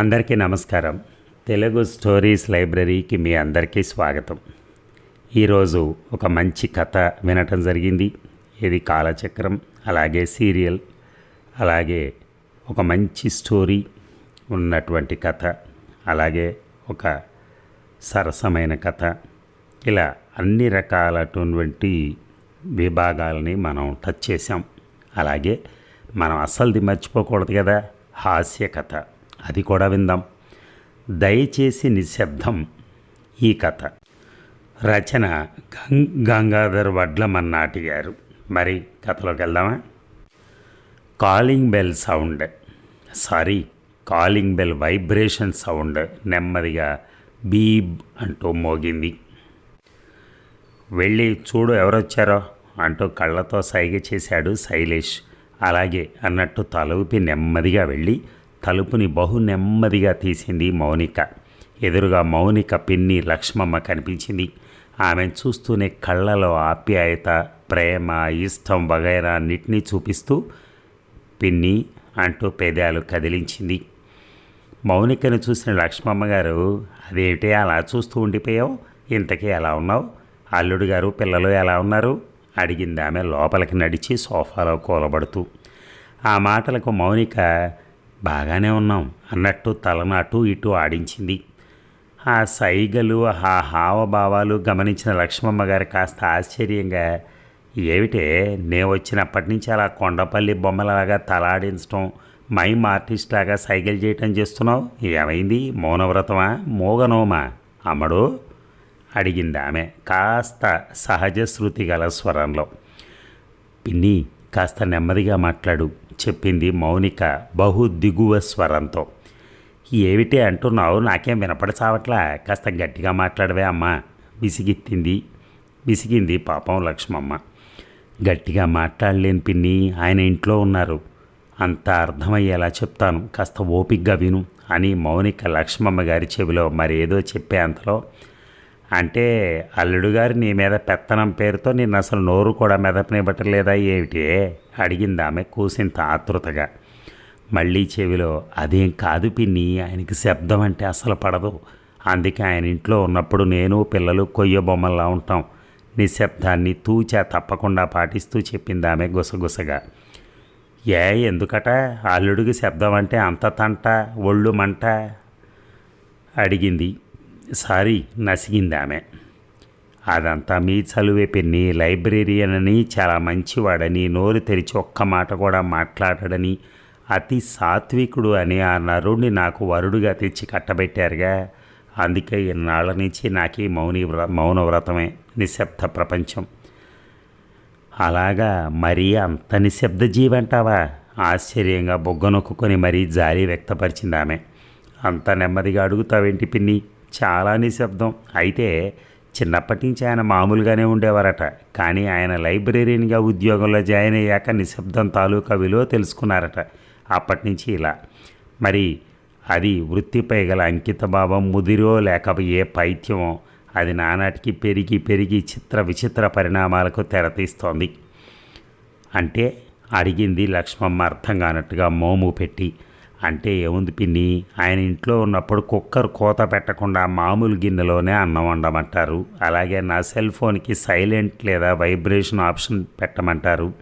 అందరికీ నమస్కారం. తెలుగు స్టోరీస్ లైబ్రరీకి మీ అందరికీ స్వాగతం. ఈరోజు ఒక మంచి కథ వినటం జరిగింది. ఇది కాలచక్రం అలాగే సీరియల్ అలాగే ఒక మంచి స్టోరీ ఉన్నటువంటి కథ అలాగే ఒక సరసమైన కథ. ఇలా అన్ని రకాలటువంటి విభాగాలని మనం టచ్ చేసాం అలాగే మనం అస్సలుది మర్చిపోకూడదు కదా హాస్య కథ. అది కూడా విందాం. దయచేసి నిశ్శబ్దం. ఈ కథ. రచన గం గంగాధర్ వడ్లమన్నాటి గారు. మరి కథలోకి వెళ్దామా? Calling bell sound. Sorry calling bell vibration sound నెమ్మదిగా బీబ్ అంటూ మోగింది. వెళ్ళి చూడు ఎవరొచ్చారో అంటూ కళ్ళతో సైగ చేశాడు శైలేష్. అలాగే అన్నట్టు తలూపి నెమ్మదిగా వెళ్ళి తలుపుని బహు నెమ్మదిగా తీసింది మౌనిక. ఎదురుగా మౌనిక పిన్ని లక్ష్మమ్మ కనిపించింది. ఆమె చూస్తూనే కళ్ళలో ఆప్యాయత ప్రేమ ఇష్టం వగైరా అన్నిటినీ చూపిస్తూ పిన్ని అంటూ పెదాలు కదిలించింది. మౌనికను చూసిన లక్ష్మమ్మ గారు అదేమిటి అలా చూస్తూ ఉండిపోయావు? ఇంతకీ ఎలా ఉన్నావు? అల్లుడు గారు పిల్లలు ఎలా ఉన్నారు? అడిగింది ఆమె లోపలికి నడిచి సోఫాలో కూలబడుతూ. ఆ మాటలకు మౌనిక బాగానే ఉన్నాం అన్నట్టు తలనాటు ఇటు ఆడించింది. ఆ సైగలు ఆ హావభావాలు గమనించిన లక్ష్మమ్మ గారు కాస్త ఆశ్చర్యంగా ఏమిటే నే వచ్చినప్పటి నుంచి అలా కొండపల్లి బొమ్మలాగా తలాడించడం మైమ్ ఆర్టిస్ట్ లాగా సైకిల్ చేయటం చేస్తున్నావు? ఏమైంది? మౌనవ్రతమా? మోగనోమా? అమ్మడు? అడిగింది ఆమె కాస్త సహజ శృతి గల స్వరంలో. పిన్ని కాస్త నెమ్మదిగా మాట్లాడు చెప్పింది మౌనిక బహు దిగువ స్వరంతో. ఏమిటి అంటున్నావు? నాకేం వినపడసావట్లా కాస్త గట్టిగా మాట్లాడవే అమ్మా విసిగిత్తింది. విసిగింది పాపం లక్ష్మమ్మ. గట్టిగా మాట్లాడలేని పిన్ని ఆయన ఇంట్లో ఉన్నారు. అంత అర్థమయ్యేలా చెప్తాను కాస్త ఓపిగ్గా విను అని మౌనిక లక్ష్మమ్మ గారి చెవిలో మరేదో చెప్పే అంతలో అంటే అల్లుడు గారు నీ మీద పెత్తనం పేరుతో నిన్ను అసలు నోరు కూడా మెదపనివ్వటలేదా ఏమిటి? అడిగింది ఆమె కూసింత ఆతృతగా మళ్ళీ చెవిలో అదేం కాదు పిన్ని ఆయనకి శబ్దం అంటే అసలు పడదు. అందుకే ఆయన ఇంట్లో ఉన్నప్పుడు నేను పిల్లలు కొయ్య బొమ్మల్లా ఉంటాం. నిశ్శబ్దాన్ని తూచా తప్పకుండా పాటిస్తూ చెప్పింది ఆమె గుసగుసగా. ఏ ఎందుకట? అల్లుడికి శబ్దం అంటే అంత తంట ఒళ్ళు మంట అడిగింది సారి నసిగింది ఆమె అదంతా మీ చలువే పిన్ని లైబ్రేరియన్ అని చాలా మంచివాడని నోరు తెరిచి ఒక్క మాట కూడా మాట్లాడడని అతి సాత్వికుడు అని ఆ నరుణ్ణి నాకు వరుడుగా తెచ్చి కట్టబెట్టారుగా. అందుకే ఇన్నాళ్ళ నుంచి నాకు మౌని వ్ర మౌన వ్రతమే నిశ్శబ్ద ప్రపంచం. అలాగా మరీ అంత నిశ్శబ్ద జీవంటావా? ఆశ్చర్యంగా బొగ్గనొక్కుని మరీ జాలి వ్యక్తపరిచింది ఆమె అంత నెమ్మదిగా అడుగుతావేంటి పిన్ని? చాలా నిశ్శబ్దం అయితే చిన్నప్పటి నుంచి ఆయన మామూలుగానే ఉండేవారట. కానీ ఆయన లైబ్రరీన్గా ఉద్యోగంలో జాయిన్ అయ్యాక నిశ్శబ్దం తాలూకా విలువ తెలుసుకున్నారట. అప్పటి నుంచి ఇలా. మరి అది వృత్తిపై గల అంకితభావం ముదిరో లేక ఏ పైత్యమో అది నానాటికి పెరిగి పెరిగి చిత్ర విచిత్ర పరిణామాలకు తెరతీస్తోంది. అంటే అడిగింది లక్ష్మమ్మ అర్థం కానట్టుగా మోము పెట్టి. అంటే ఏముంది పిన్ని? ఆయన ఇంట్లో ఉన్నప్పుడు కుక్కర్ కోత పెట్టకుండా మామూలు గిన్నెలోనే అన్నం వండమంటారు. అలాగే నా సెల్ ఫోన్కి సైలెంట్ లేదా వైబ్రేషన్ ఆప్షన్ పెట్టమంటారు.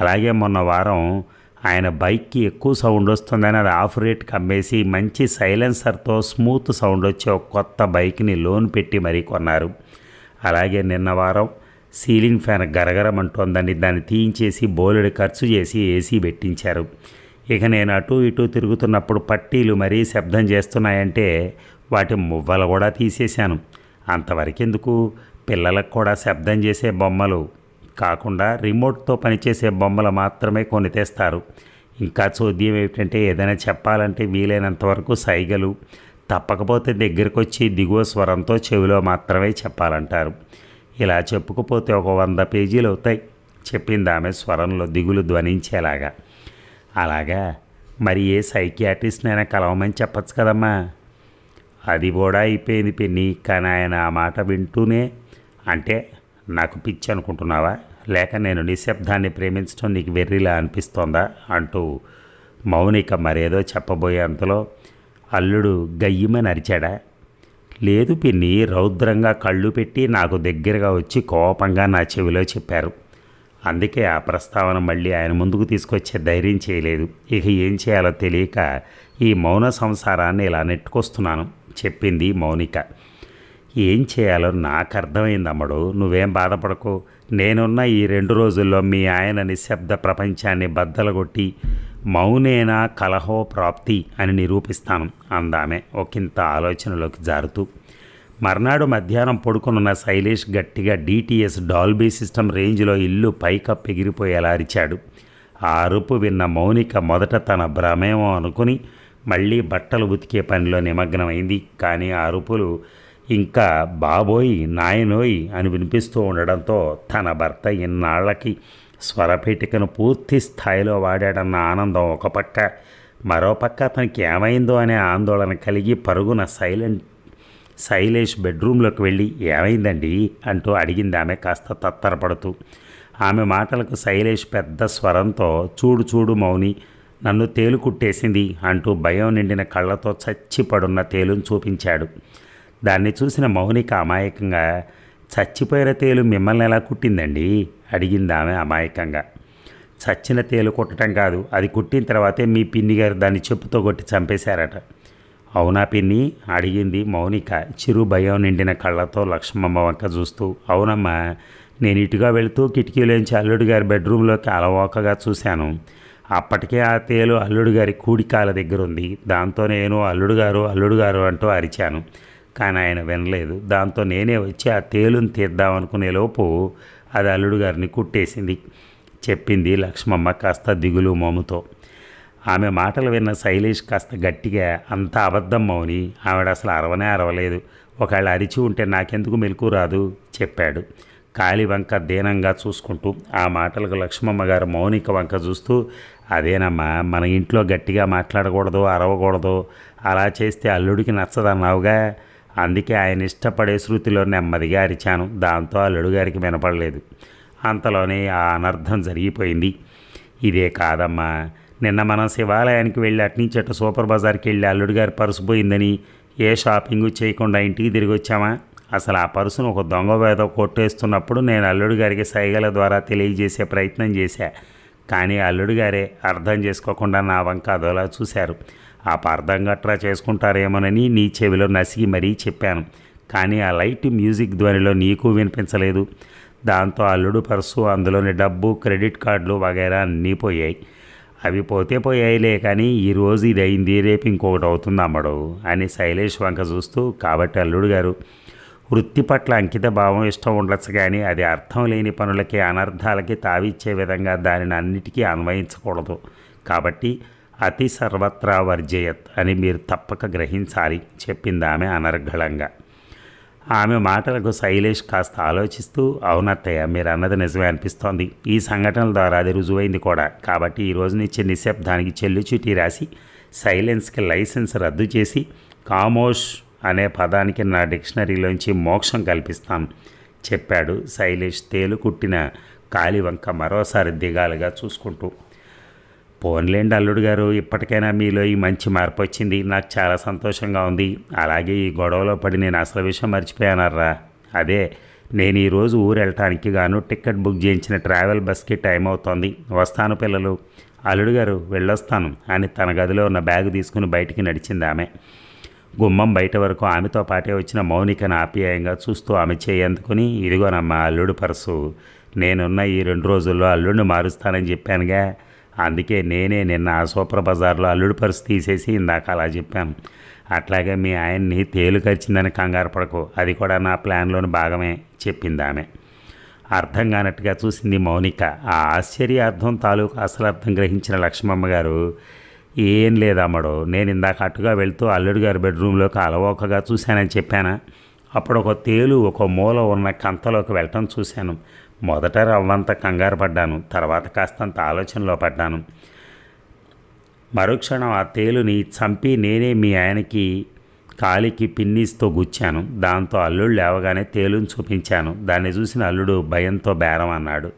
అలాగే మొన్న వారం ఆయన బైక్కి ఎక్కువ సౌండ్ వస్తుందని అది ఆఫ్ రేట్కి అమ్మేసి మంచి సైలెన్సర్తో స్మూత్ సౌండ్ వచ్చే ఒక కొత్త బైక్ని లోన్ పెట్టి మరీ కొన్నారు. అలాగే నిన్న వారం సీలింగ్ ఫ్యాన్ గరగరమంటోందని దాన్ని తీయించేసి బోలెడు ఖర్చు చేసి ఏసీ పెట్టించారు. ఇక నేను అటు ఇటు తిరుగుతున్నప్పుడు పట్టీలు మరీ శబ్దం చేస్తున్నాయంటే వాటి మువ్వలు కూడా తీసేశాను. అంతవరకెందుకు? పిల్లలకు కూడా శబ్దం చేసే బొమ్మలు. కాకుండా రిమోట్తో పనిచేసే బొమ్మలు మాత్రమే కొని తెస్తారు. ఇంకా చోద్యం ఏమిటంటే ఏదైనా చెప్పాలంటే వీలైనంత వరకు సైగలు. తప్పకపోతే దగ్గరకు వచ్చి దిగువ స్వరంతో చెవిలో మాత్రమే చెప్పాలంటారు. ఇలా చెప్పుకుపోతే ఒక వంద పేజీలు అవుతాయి చెప్పింది ఆమె స్వరంలో దిగులు ధ్వనించేలాగా. అలాగా? మరి ఏ సైకియాట్రిస్ట్నైనా కలవమని చెప్పచ్చు కదమ్మా. అది కూడా అయిపోయింది పిన్ని కానీ ఆయన ఆ మాట వింటూనే అంటే నాకు పిచ్చి అనుకుంటున్నావా? లేక నేను నిశ్శబ్దాన్ని ప్రేమించడం నీకు వెర్రిలా అనిపిస్తోందా? అంటూ మౌనిక మరేదో చెప్పబోయే అంతలో అల్లుడు గయ్యమని అరిచాడా? లేదు పిన్ని రౌద్రంగా కళ్ళు పెట్టి నాకు దగ్గరగా వచ్చి కోపంగా నా చెవిలో చెప్పారు. అందుకే ఆ ప్రస్తావన మళ్ళీ ఆయన ముందుకు తీసుకొచ్చే ధైర్యం చేయలేదు. ఇక ఏం చేయాలో తెలియక ఈ మౌన సంసారాన్ని ఇలా నెట్టుకొస్తున్నాను చెప్పింది మౌనిక. ఏం చేయాలో నాకు అర్థమైంది అమ్మడు నువ్వేం బాధపడకు. నేనున్న ఈ రెండు రోజుల్లో మీ ఆయన నిశ్శబ్ద ప్రపంచాన్ని బద్దలగొట్టి మౌనేనా కలహో ప్రాప్తి అని నిరూపిస్తాను అందామే ఒకంత ఆలోచనలోకి జారుతూ. మర్నాడు మధ్యాహ్నం పడుకునున్న శైలేష్ గట్టిగా డిటిఎస్ డాల్బీ సిస్టమ్ రేంజ్లో ఇల్లు పైకప్పు ఎగిరిపోయేలా అరిచాడు. ఆ అరుపు విన్న మౌనిక మొదట తన భ్రమేమో అనుకుని మళ్ళీ బట్టలు ఉతికే పనిలో నిమగ్నమైంది. కానీ ఆ అరుపులు ఇంకా బాబోయి నాయనోయి అని వినిపిస్తూ ఉండడంతో తన భర్త ఇన్నాళ్ళకి స్వరపేటికను పూర్తి స్థాయిలో వాడాడన్న ఆనందం ఒక పక్క. మరో పక్క అతనికి ఏమైందో అనే ఆందోళన కలిగి పరుగున సైలెంట్ శైలేష్ బెడ్రూమ్లోకి వెళ్ళి ఏమైందండి? అంటూ అడిగింది ఆమె కాస్త తత్తరపడుతూ. ఆమె మాటలకు శైలేష్ పెద్ద స్వరంతో చూడు చూడు మౌని నన్ను తేలు కుట్టేసింది అంటూ భయం నిండిన కళ్ళతో చచ్చిపడున్న తేలును చూపించాడు. దాన్ని చూసిన మౌనిక అమాయకంగా చచ్చిపోయిన తేలు మిమ్మల్ని ఎలా కుట్టిందండి? అడిగింది ఆమె అమాయకంగా. చచ్చిన తేలు కుట్టడం కాదు అది కుట్టిన తర్వాతే మీ పిన్ని గారు దాన్ని చెప్పుతో కొట్టి చంపేశారట. అవునా పిన్ని? అడిగింది మౌనిక చిరు భయం నిండిన కళ్ళతో లక్ష్మమ్మ వంక చూస్తూ. అవునమ్మా నేను ఇటుగా వెళుతూ కిటికీలోంచి అల్లుడు గారి బెడ్రూమ్లోకి అలవోకగా చూశాను. అప్పటికే ఆ తేలు అల్లుడు గారి కూడికాల దగ్గర ఉంది దాంతో నేను అల్లుడు గారు అల్లుడు గారు అంటూ అరిచాను. కానీ ఆయన వినలేదు. దాంతో నేనే వచ్చి ఆ తేలుని తీద్దామనుకునే లోపు అది అల్లుడు గారిని కుట్టేసింది. చెప్పింది లక్ష్మమ్మ కాస్త దిగులు మోముతో. ఆమె మాటలు విన్న శైలేష్ కాస్త గట్టిగా అంత అబద్ధం మౌని ఆవిడ అసలు అరవనే అరవలేదు. ఒకవేళ అరిచి ఉంటే నాకెందుకు మెలకు రాదు? చెప్పాడు. కాలి వంక దీనంగా చూసుకుంటూ ఆ మాటలకు లక్ష్మమ్మ గారు మౌనిక వంక చూస్తూ అదేనమ్మా మన ఇంట్లో గట్టిగా మాట్లాడకూడదు అరవకూడదు. అలా చేస్తే అల్లుడికి నచ్చదన్నావుగా. అందుకే ఆయన ఇష్టపడే శృతిలో నెమ్మదిగా అరిచాను. దాంతో అల్లుడు గారికి వినపడలేదు. అంతలోనే ఆ అనర్థం జరిగిపోయింది. ఇదే కాదమ్మా. నిన్న మనం శివాలయానికి వెళ్ళి అట్నుంచి అటు సూపర్ బజార్కి వెళ్ళి అల్లుడు గారి పర్సు పోయిందని ఏ షాపింగ్ చేయకుండా ఇంటికి తిరిగి వచ్చామా? అసలు ఆ పర్సును ఒక దొంగ వేద కొట్టేస్తున్నప్పుడు నేను అల్లుడు గారికి సైగల ద్వారా తెలియజేసే ప్రయత్నం చేశా. కానీ అల్లుడు గారే అర్థం చేసుకోకుండా నా వంక అదోలా చూశారు. ఆ అర్థం గట్రా చేసుకుంటారేమోనని నీ చెవిలో నసిగి మరీ చెప్పాను. కానీ ఆ లైట్ మ్యూజిక్ ధ్వనిలో నీకు వినిపించలేదు. దాంతో అల్లుడు పర్సు అందులోని డబ్బు క్రెడిట్ కార్డులు వగైరా అన్నీ పోయాయి. అవి పోతే పోయాయిలే కానీ ఈరోజు ఇది అయింది రేపు ఇంకొకటి అవుతుంది అమ్మడు అని శైలేష్ వంక చూస్తూ కాబట్టి అల్లుడు గారు వృత్తి పట్ల అంకిత భావం ఇష్టం ఉండొచ్చు కానీ అది అర్థం లేని పనులకి అనర్థాలకి తావిచ్చే విధంగా దానిని అన్నిటికీ అన్వయించకూడదు. కాబట్టి అతి సర్వత్రా వర్జయత్ అని మీరు తప్పక గ్రహించాలి చెప్పింది ఆమె అనర్ఘళంగా. ఆమె మాటలకు శైలేష్ కాస్త ఆలోచిస్తూ అవునత్తయ్య మీరు అన్నది నిజమే అనిపిస్తోంది. ఈ సంఘటనల ద్వారా అది రుజువైంది కూడా. కాబట్టి ఈ రోజు నుంచి నిశ్శబ్దానికి చెల్లు చీటీ రాసి సైలెన్స్కి లైసెన్స్ రద్దు చేసి కామోష్ అనే పదానికి నా డిక్షనరీలోంచి మోక్షం కల్పిస్తాను చెప్పాడు శైలేష్ తేలు కుట్టిన కాలివంక మరోసారి దిగాలుగా చూసుకుంటూ. పోన్లేండి అల్లుడు గారు ఇప్పటికైనా మీలో ఈ మంచి మార్పు వచ్చింది. నాకు చాలా సంతోషంగా ఉంది. అలాగే ఈ గొడవలో పడి నేను అసలు విషయం మర్చిపోయానర్రా. అదే నేను ఈరోజు ఊరు వెళ్ళటానికి గాను టికెట్ బుక్ చేయించిన ట్రావెల్ బస్కి టైం అవుతోంది. వస్తాను పిల్లలు. అల్లుడు గారు వెళ్ళొస్తాను అని తన గదిలో ఉన్న బ్యాగ్ తీసుకుని బయటికి నడిచింది ఆమె. గుమ్మం బయట వరకు ఆమెతో పాటే వచ్చిన మౌనికను ఆప్యాయంగా చూస్తూ ఆమె చేయందుకుని ఇదిగోనమ్మా అల్లుడు పర్సు. నేనున్న ఈ రెండు రోజుల్లో అల్లుడిని మారుస్తానని చెప్పానుగా. అందుకే నేనే నిన్న ఆ సూపర్ బజార్లో అల్లుడు పర్సు తీసేసి ఇందాక అలా చెప్పాను. అట్లాగే మీ ఆయన్ని తేలు కరిచిందని కంగారు పడకు. అది కూడా నా ప్లాన్లోని భాగమే చెప్పింది ఆమె. అర్థం కానట్టుగా చూసింది మౌనిక. ఆ ఆశ్చర్య అర్థం తాలూకు అసలు అర్థం గ్రహించిన లక్ష్మమ్మ గారు ఏం లేదమ్మడు నేను ఇందాక అటుగా వెళ్తూ అల్లుడు గారి బెడ్రూమ్లోకి అలవోకగా చూశానని చెప్పానా? అప్పుడు ఒక తేలు ఒక మూల ఉన్న కంతలోకి వెళ్ళటం చూశాను. మొదట రవ్వంత కంగారు పడ్డాను తర్వాత కాస్తంత ఆలోచనలో పడ్డాను. మరుక్షణం ఆ తేలుని చంపి నేనే మీ ఆయనకి కాలికి పిన్నీస్తో గుచ్చాను. దాంతో అల్లుడు లేవగానే తేలుని చూపించాను. దాన్ని చూసిన అల్లుడు భయంతో బేరం అన్నాడు.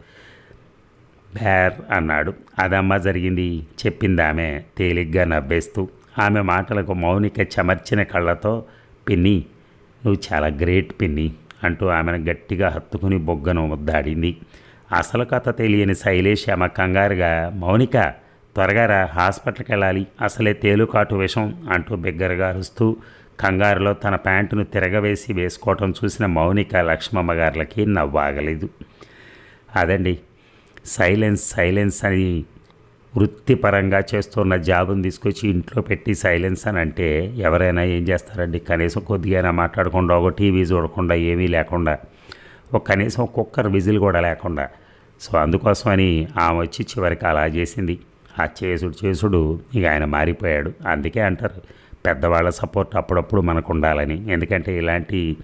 బేర్ అన్నాడు. అదమ్మా జరిగింది చెప్పింది ఆమె తేలిగ్గా నవ్వేస్తూ. ఆమె మాటలకు మౌనిక చెమర్చిన కళ్ళతో పిన్ని నువ్వు చాలా గ్రేట్ పిన్ని. అంటూ ఆమెను గట్టిగా హత్తుకుని బొగ్గను ముద్దాడింది. అసలు కథ తెలియని శైలేష్ ఆమె కంగారుగా మౌనిక త్వరగా రా హాస్పిటల్కి వెళ్ళాలి అసలే తేలుకాటు విషం అంటూ బిగ్గరగా అరుస్తూ కంగారులో తన ప్యాంటును తిరగవేసి వేసుకోవటం చూసిన మౌనిక లక్ష్మమ్మ గారులకి నవ్వాగలేదు. అదండి సైలెన్స్ సైలెన్స్ అని వృత్తిపరంగా చేస్తున్న జాబ్ని తీసుకొచ్చి ఇంట్లో పెట్టి సైలెన్స్ అని అంటే ఎవరైనా ఏం చేస్తారండి? కనీసం కొద్దిగా మాట్లాడకుండా ఒక టీవీ చూడకుండా ఏమీ లేకుండా ఒక కనీసం కుక్కర్ విజిల్ కూడా లేకుండా. సో అందుకోసమని ఆమె వచ్చి చివరికి అలా చేసింది. ఆ చేసుడు చేసుడు ఇక ఆయన మారిపోయాడు. అందుకే అంటారు పెద్దవాళ్ళ సపోర్ట్ అప్పుడప్పుడు మనకు ఉండాలని. ఎందుకంటే ఇలాంటి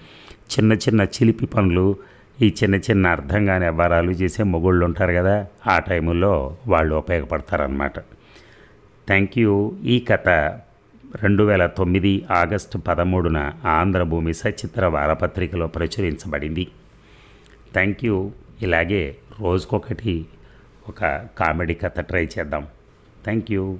చిన్న చిన్న చిలిపి పనులు ఈ చిన్న చిన్న అర్థం కాని వ్యవహారాలు చేసే మొగుళ్ళు ఉంటారు కదా ఆ టైముల్లో వాళ్ళు ఉపయోగపడతారనమాట థ్యాంక్ యూ ఈ కథ రెండు వేల తొమ్మిది ఆగస్టు పదమూడున ఆంధ్రభూమి సచిత్ర వారపత్రికలో ప్రచురించబడింది. థ్యాంక్ యూ ఇలాగే రోజుకొకటి ఒక కామెడీ కథ ట్రై చేద్దాం. Thank you